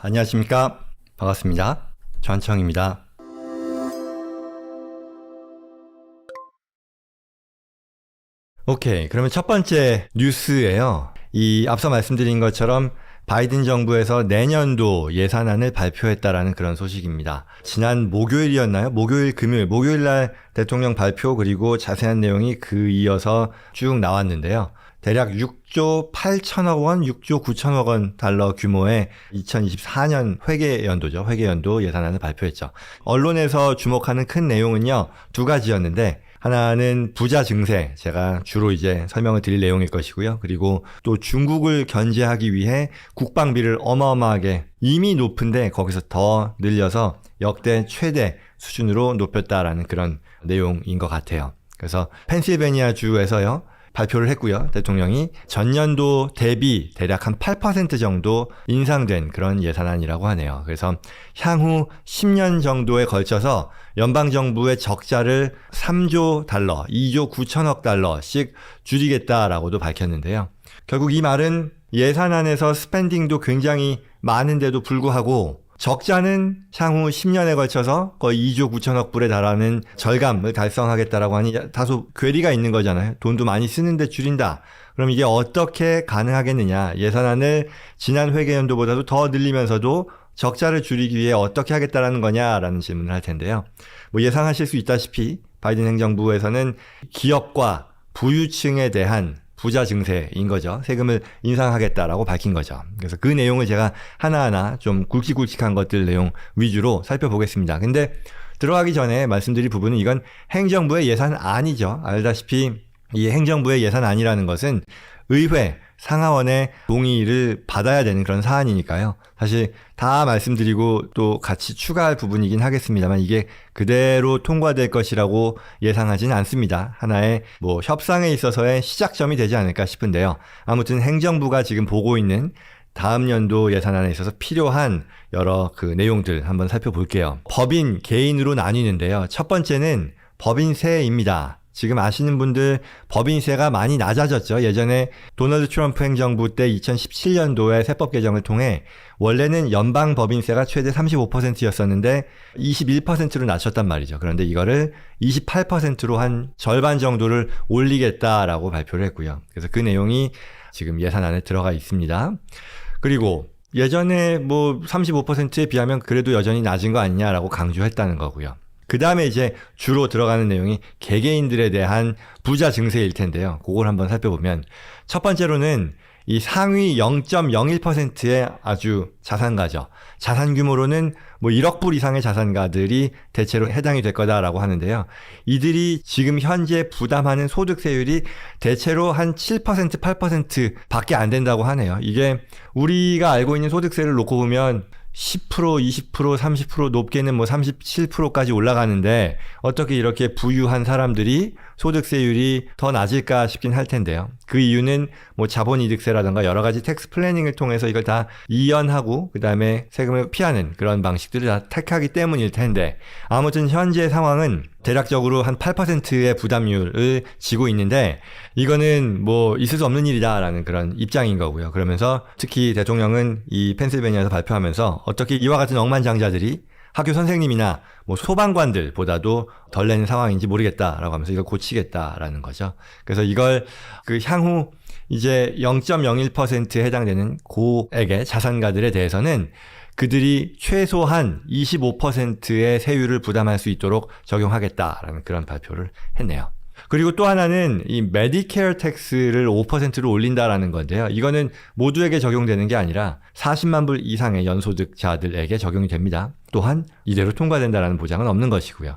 안녕하십니까. 반갑습니다. 전청입니다. 오케이. 그러면 첫 번째 뉴스예요. 이 앞서 말씀드린 것처럼 바이든 정부에서 내년도 예산안을 발표했다라는 그런 소식입니다. 지난 목요일이었나요? 목요일, 금요일, 목요일 날 대통령 발표 그리고 자세한 내용이 그 이어서 쭉 나왔는데요. 대략 6조 8천억 원, 6조 9천억 원 달러 규모의 2024년 회계 연도죠. 회계 연도 예산안을 발표했죠. 언론에서 주목하는 큰 내용은요. 두 가지였는데 하나는 부자 증세, 제가 주로 이제 설명을 드릴 내용일 것이고요. 그리고 또 중국을 견제하기 위해 국방비를 어마어마하게 이미 높은데 거기서 더 늘려서 역대 최대 수준으로 높였다라는 그런 내용인 것 같아요. 그래서 펜실베니아 주에서요. 발표를 했고요. 대통령이 전년도 대비 대략 한 8% 정도 인상된 그런 예산안이라고 하네요. 그래서 향후 10년 정도에 걸쳐서 연방정부의 적자를 3조 달러, 2조 9천억 달러씩 줄이겠다라고도 밝혔는데요. 결국 이 말은 예산안에서 스펜딩도 굉장히 많은데도 불구하고 적자는 향후 10년에 걸쳐서 거의 2조 9천억 불에 달하는 절감을 달성하겠다라고 하니 다소 괴리가 있는 거잖아요. 돈도 많이 쓰는데 줄인다. 그럼 이게 어떻게 가능하겠느냐. 예산안을 지난 회계연도보다도 더 늘리면서도 적자를 줄이기 위해 어떻게 하겠다라는 거냐라는 질문을 할 텐데요. 뭐 예상하실 수 있다시피 바이든 행정부에서는 기업과 부유층에 대한 부자 증세인 거죠. 세금을 인상하겠다라고 밝힌 거죠. 그래서 그 내용을 제가 하나하나 좀 굵직굵직한 것들 내용 위주로 살펴보겠습니다. 근데 들어가기 전에 말씀드릴 부분은 이건 행정부의 예산아니죠. 알다시피 이 행정부의 예산안이라는 것은 의회 상하원의 동의를 받아야 되는 그런 사안이니까요. 사실 다 말씀드리고 또 같이 추가할 부분이긴 하겠습니다만 이게 그대로 통과될 것이라고 예상하지는 않습니다. 하나의 뭐 협상에 있어서의 시작점이 되지 않을까 싶은데요. 아무튼 행정부가 지금 보고 있는 다음 연도 예산안에 있어서 필요한 여러 그 내용들 한번 살펴볼게요. 법인, 개인으로 나뉘는데요. 첫 번째는 법인세입니다. 지금 아시는 분들 법인세가 많이 낮아졌죠. 예전에 도널드 트럼프 행정부 때 2017년도에 세법 개정을 통해 원래는 연방 법인세가 최대 35%였었는데 21%로 낮췄단 말이죠. 그런데 이거를 28%로 한 절반 정도를 올리겠다라고 발표를 했고요. 그래서 그 내용이 지금 예산 안에 들어가 있습니다. 그리고 예전에 뭐 35%에 비하면 그래도 여전히 낮은 거 아니냐라고 강조했다는 거고요. 그 다음에 이제 주로 들어가는 내용이 개개인들에 대한 부자 증세일 텐데요. 그걸 한번 살펴보면 첫 번째로는 이 상위 0.01%의 아주 자산가죠. 자산 규모로는 뭐 1억 불 이상의 자산가들이 대체로 해당이 될 거다라고 하는데요. 이들이 지금 현재 부담하는 소득세율이 대체로 한 7%, 8% 밖에 안 된다고 하네요. 이게 우리가 알고 있는 소득세를 놓고 보면 10%, 20%, 30% 높게는 뭐 37%까지 올라가는데 어떻게 이렇게 부유한 사람들이 소득세율이 더 낮을까 싶긴 할 텐데요. 그 이유는 뭐 자본 이득세라든가 여러 가지 텍스 플래닝을 통해서 이걸 다 이연하고 그다음에 세금을 피하는 그런 방식들을 다 택하기 때문일 텐데 아무튼 현재 상황은 대략적으로 한 8%의 부담률을 지고 있는데 이거는 뭐 있을 수 없는 일이다라는 그런 입장인 거고요. 그러면서 특히 대통령은 이 펜실베니아에서 발표하면서 어떻게 이와 같은 억만장자들이 학교 선생님이나 뭐 소방관들보다도 덜 내는 상황인지 모르겠다라고 하면서 이걸 고치겠다라는 거죠. 그래서 이걸 그 향후 이제 0.01%에 해당되는 고액의 자산가들에 대해서는 그들이 최소한 25%의 세율을 부담할 수 있도록 적용하겠다라는 그런 발표를 했네요. 그리고 또 하나는 이 메디케어 텍스를 5%로 올린다라는 건데요. 이거는 모두에게 적용되는 게 아니라 40만 불 이상의 연소득자들에게 적용이 됩니다. 또한 이대로 통과된다라는 보장은 없는 것이고요.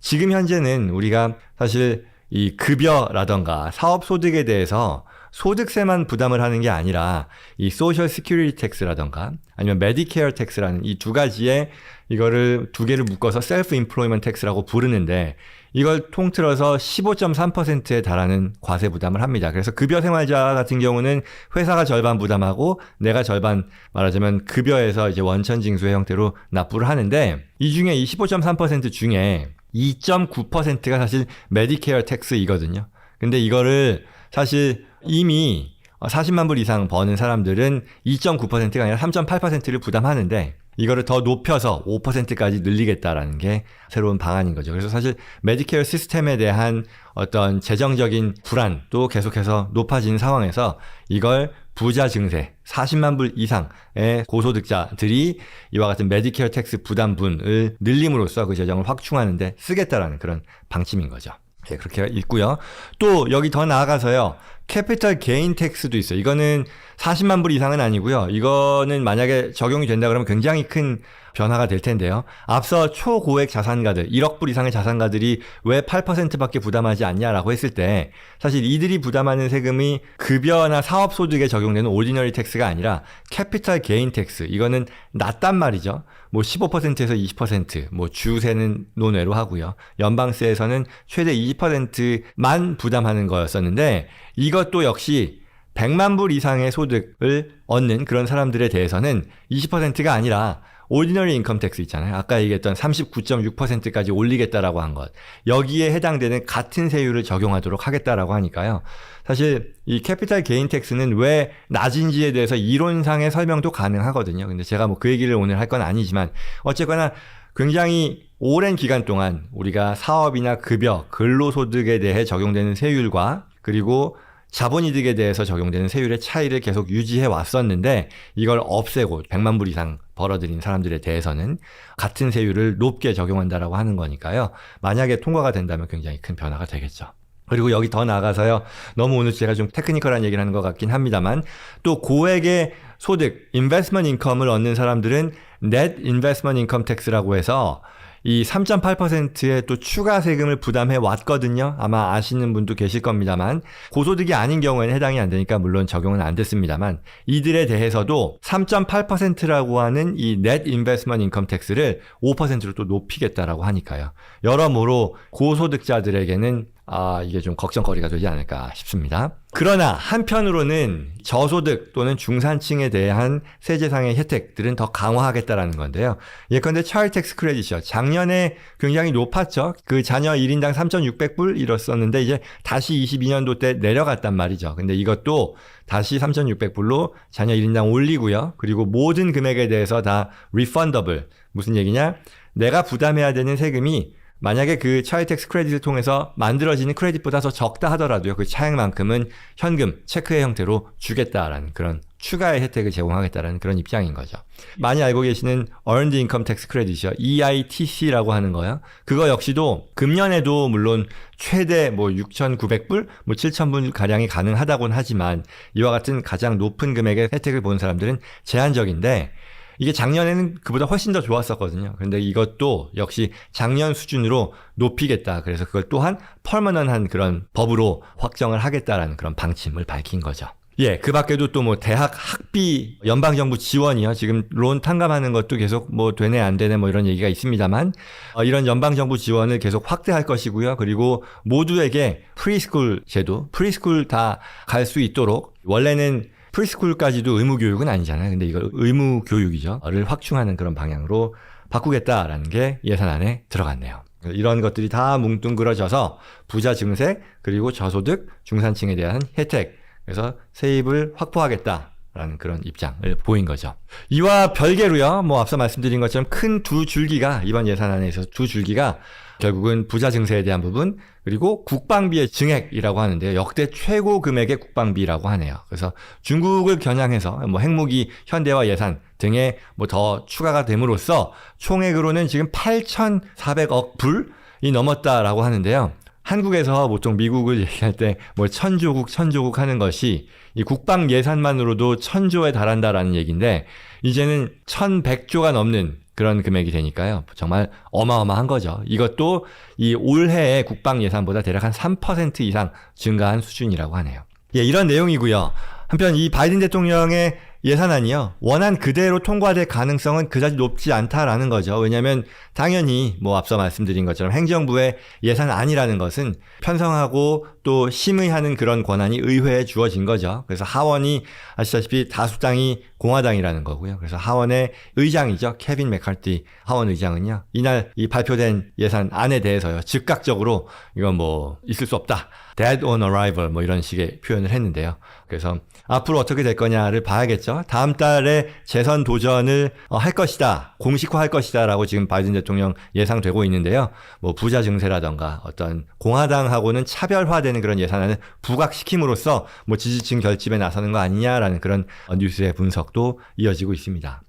지금 현재는 우리가 사실 이 급여라던가 사업 소득에 대해서 소득세만 부담을 하는 게 아니라 이 소셜 시큐리티 텍스라던가 아니면 메디케어 텍스라는 이 두 가지의 이거를 두 개를 묶어서 셀프 인플로이먼트 텍스라고 부르는데 이걸 통틀어서 15.3%에 달하는 과세 부담을 합니다. 그래서 급여 생활자 같은 경우는 회사가 절반 부담하고 내가 절반 말하자면 급여에서 이제 원천 징수의 형태로 납부를 하는데 이 중에 이 15.3% 중에 2.9%가 사실 메디케어 텍스이거든요. 근데 이거를 사실 이미 40만 불 이상 버는 사람들은 2.9%가 아니라 3.8%를 부담하는데 이거를 더 높여서 5%까지 늘리겠다라는 게 새로운 방안인 거죠. 그래서 사실 메디케어 시스템에 대한 어떤 재정적인 불안도 계속해서 높아지는 상황에서 이걸 부자 증세 40만 불 이상의 고소득자들이 이와 같은 메디케어 텍스 부담분을 늘림으로써 그 재정을 확충하는데 쓰겠다라는 그런 방침인 거죠. 예, 그렇게 있고요. 또 여기 더 나아가서요. 캐피탈 개인 텍스도 있어요. 이거는 40만 불 이상은 아니고요. 이거는 만약에 적용이 된다 그러면 굉장히 큰 변화가 될 텐데요. 앞서 초고액 자산가들, 1억 불 이상의 자산가들이 왜 8%밖에 부담하지 않냐라고 했을 때 사실 이들이 부담하는 세금이 급여나 사업 소득에 적용되는 오디너리 텍스가 아니라 캐피탈 개인 텍스. 이거는 낮단 말이죠. 뭐 15%에서 20%, 뭐 주세는 논외로 하고요. 연방세에서는 최대 20%만 부담하는 거였었는데 이것도 역시 100만 불 이상의 소득을 얻는 그런 사람들에 대해서는 20%가 아니라 오디너리 인컴 텍스 있잖아요. 아까 얘기했던 39.6%까지 올리겠다라고 한 것. 여기에 해당되는 같은 세율을 적용하도록 하겠다라고 하니까요. 사실 이 캐피탈 게인 텍스는 왜 낮은지에 대해서 이론상의 설명도 가능하거든요. 근데 제가 뭐 그 얘기를 오늘 할 건 아니지만 어쨌거나 굉장히 오랜 기간 동안 우리가 사업이나 급여, 근로소득에 대해 적용되는 세율과 그리고 자본이득에 대해서 적용되는 세율의 차이를 계속 유지해 왔었는데 이걸 없애고 100만 불 이상 벌어들인 사람들에 대해서는 같은 세율을 높게 적용한다라고 하는 거니까요. 만약에 통과가 된다면 굉장히 큰 변화가 되겠죠. 그리고 여기 더 나아가서요. 너무 오늘 제가 좀 테크니컬한 얘기를 하는 것 같긴 합니다만 또 고액의 소득, 인베스먼트 인컴을 얻는 사람들은 net investment income tax라고 해서 이 3.8%의 또 추가 세금을 부담해 왔거든요. 아마 아시는 분도 계실 겁니다만 고소득이 아닌 경우에는 해당이 안 되니까 물론 적용은 안 됐습니다만 이들에 대해서도 3.8%라고 하는 이 net investment income tax를 5%로 또 높이겠다라고 하니까요. 여러모로 고소득자들에게는 아, 이게 좀 걱정거리가 되지 않을까 싶습니다. 그러나 한편으로는 저소득 또는 중산층에 대한 세제상의 혜택들은 더 강화하겠다라는 건데요. 예컨대 차일 텍스 크레딧이요. 작년에 굉장히 높았죠. 그 자녀 1인당 3,600불 이뤘었는데 이제 다시 22년도 때 내려갔단 말이죠. 근데 이것도 다시 3,600불로 자녀 1인당 올리고요. 그리고 모든 금액에 대해서 다 refundable. 무슨 얘기냐? 내가 부담해야 되는 세금이 만약에 그 차이텍스 크레딧을 통해서 만들어지는 크레딧보다 더 적다 하더라도요. 그 차액만큼은 현금, 체크의 형태로 주겠다라는 그런 추가의 혜택을 제공하겠다라는 그런 입장인 거죠. 많이 알고 계시는 Earned Income Tax Credit이요. E EITC라고 하는 거요. 그거 역시도 금년에도 물론 최대 뭐 6,900불, 뭐 7,000불 가량이 가능하다고는 하지만 이와 같은 가장 높은 금액의 혜택을 본 사람들은 제한적인데 이게 작년에는 그보다 훨씬 더 좋았었거든요. 근데 이것도 역시 작년 수준으로 높이겠다. 그래서 그걸 또한 펄머넌한 그런 법으로 확정을 하겠다라는 그런 방침을 밝힌 거죠. 예, 그 밖에도 또 뭐 대학 학비 연방 정부 지원이요. 지금 론 탕감하는 것도 계속 뭐 되네 안 되네 뭐 이런 얘기가 있습니다만 어, 이런 연방 정부 지원을 계속 확대할 것이고요. 그리고 모두에게 프리스쿨 제도, 프리스쿨 다 갈 수 있도록 원래는 프리스쿨까지도 의무 교육은 아니잖아요. 근데 이걸 의무 교육이죠.를 확충하는 그런 방향으로 바꾸겠다라는 게 예산안에 들어갔네요. 이런 것들이 다 뭉뚱그려져서 부자 증세 그리고 저소득 중산층에 대한 혜택 그래서 세입을 확보하겠다 라는 그런 입장을 보인 거죠. 이와 별개로요. 뭐 앞서 말씀드린 것처럼 큰 두 줄기가 이번 예산안에서 두 줄기가 결국은 부자 증세에 대한 부분 그리고 국방비의 증액이라고 하는데요. 역대 최고 금액의 국방비라고 하네요. 그래서 중국을 겨냥해서 뭐 핵무기 현대화 예산 등에 뭐 더 추가가 됨으로써 총액으로는 지금 8,400억 불이 넘었다라고 하는데요. 한국에서 보통 미국을 얘기할 때 뭐 천조국 천조국 하는 것이 이 국방 예산만으로도 천조에 달한다라는 얘기인데 이제는 천백조가 넘는 그런 금액이 되니까요. 정말 어마어마한 거죠. 이것도 이 올해의 국방 예산보다 대략 한 3% 이상 증가한 수준이라고 하네요. 예, 이런 내용이고요. 한편 이 바이든 대통령의 예산안이요. 원한 그대로 통과될 가능성은 그다지 높지 않다라는 거죠. 왜냐하면 당연히 뭐 앞서 말씀드린 것처럼 행정부의 예산안이라는 것은 편성하고 또 심의하는 그런 권한이 의회에 주어진 거죠. 그래서 하원이 아시다시피 다수당이 공화당이라는 거고요. 그래서 하원의 의장이죠. 케빈 맥카티 하원 의장은요. 이날 이 발표된 예산 안에 대해서요. 즉각적으로 이건 뭐 있을 수 없다. dead on arrival 뭐 이런 식의 표현을 했는데요. 그래서 앞으로 어떻게 될 거냐를 봐야겠죠. 다음 달에 재선 도전을 어, 할 것이다. 공식화할 것이다라고 지금 바이든 대통령 예상되고 있는데요. 뭐 부자 증세라던가 어떤 공화당하고는 차별화되는 그런 예산안을 부각시킴으로써 뭐 지지층 결집에 나서는 거 아니냐라는 그런 어, 뉴스의 분석 도 이어지고 있습니다.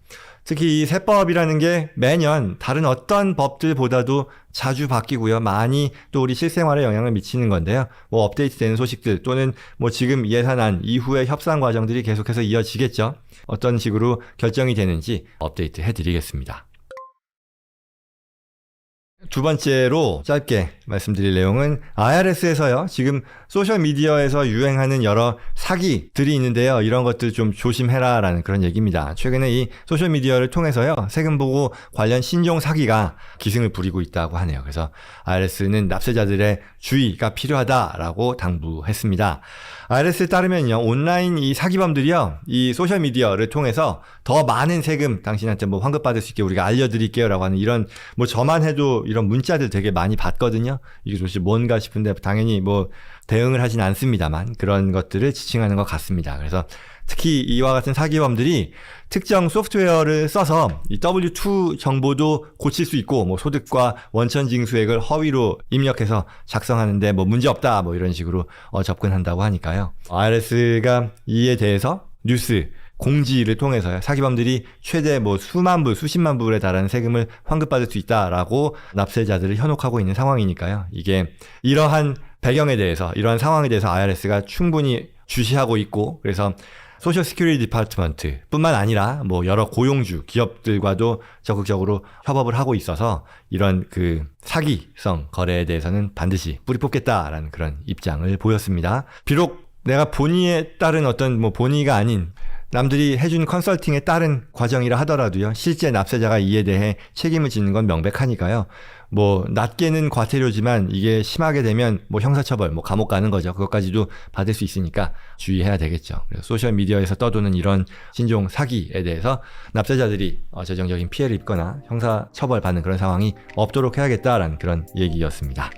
특히 이 세법이라는 게 매년 다른 어떤 법들보다도 자주 바뀌고요. 많이 또 우리 실생활에 영향을 미치는 건데요. 뭐 업데이트되는 소식들 또는 뭐 지금 예산안 이후의 협상 과정들이 계속해서 이어지겠죠. 어떤 식으로 결정이 되는지 업데이트 해드리겠습니다. 두 번째로 짧게 말씀드릴 내용은 IRS에서요. 지금 소셜 미디어에서 유행하는 여러 사기들이 있는데요. 이런 것들 좀 조심해라라는 그런 얘기입니다. 최근에 이 소셜 미디어를 통해서요. 세금 보고 관련 신종 사기가 기승을 부리고 있다고 하네요. 그래서 IRS는 납세자들의 주의가 필요하다라고 당부했습니다. IRS에 따르면요. 온라인 이 사기범들이요. 이 소셜 미디어를 통해서 더 많은 세금 당신한테 뭐 환급 받을 수 있게 우리가 알려 드릴게요라고 하는 이런 뭐 저만 해도 이런 문자들 되게 많이 받거든요. 이게 도대체 뭔가 싶은데 당연히 뭐 대응을 하진 않습니다만 그런 것들을 지칭하는 것 같습니다. 그래서 특히 이와 같은 사기범들이 특정 소프트웨어를 써서 이 W2 정보도 고칠 수 있고 뭐 소득과 원천 징수액을 허위로 입력해서 작성하는데 뭐 문제 없다 뭐 이런 식으로 어, 접근한다고 하니까요. IRS가 이에 대해서 뉴스 공지를 통해서요. 사기범들이 최대 뭐 수만 불, 수십만 불에 달하는 세금을 환급받을 수 있다라고 납세자들을 현혹하고 있는 상황이니까요. 이게 이러한 배경에 대해서, 이러한 상황에 대해서 IRS가 충분히 주시하고 있고, 그래서 소셜 시큐리티 디파트먼트 뿐만 아니라 뭐 여러 고용주 기업들과도 적극적으로 협업을 하고 있어서 이런 그 사기성 거래에 대해서는 반드시 뿌리 뽑겠다라는 그런 입장을 보였습니다. 비록 내가 본의에 따른 어떤 뭐 본의가 아닌 남들이 해준 컨설팅에 따른 과정이라 하더라도요, 실제 납세자가 이에 대해 책임을 짓는 건 명백하니까요. 뭐, 낮게는 과태료지만 이게 심하게 되면 뭐 형사처벌, 뭐 감옥 가는 거죠. 그것까지도 받을 수 있으니까 주의해야 되겠죠. 그래서 소셜미디어에서 떠도는 이런 신종 사기에 대해서 납세자들이 어, 재정적인 피해를 입거나 형사처벌 받는 그런 상황이 없도록 해야겠다라는 그런 얘기였습니다.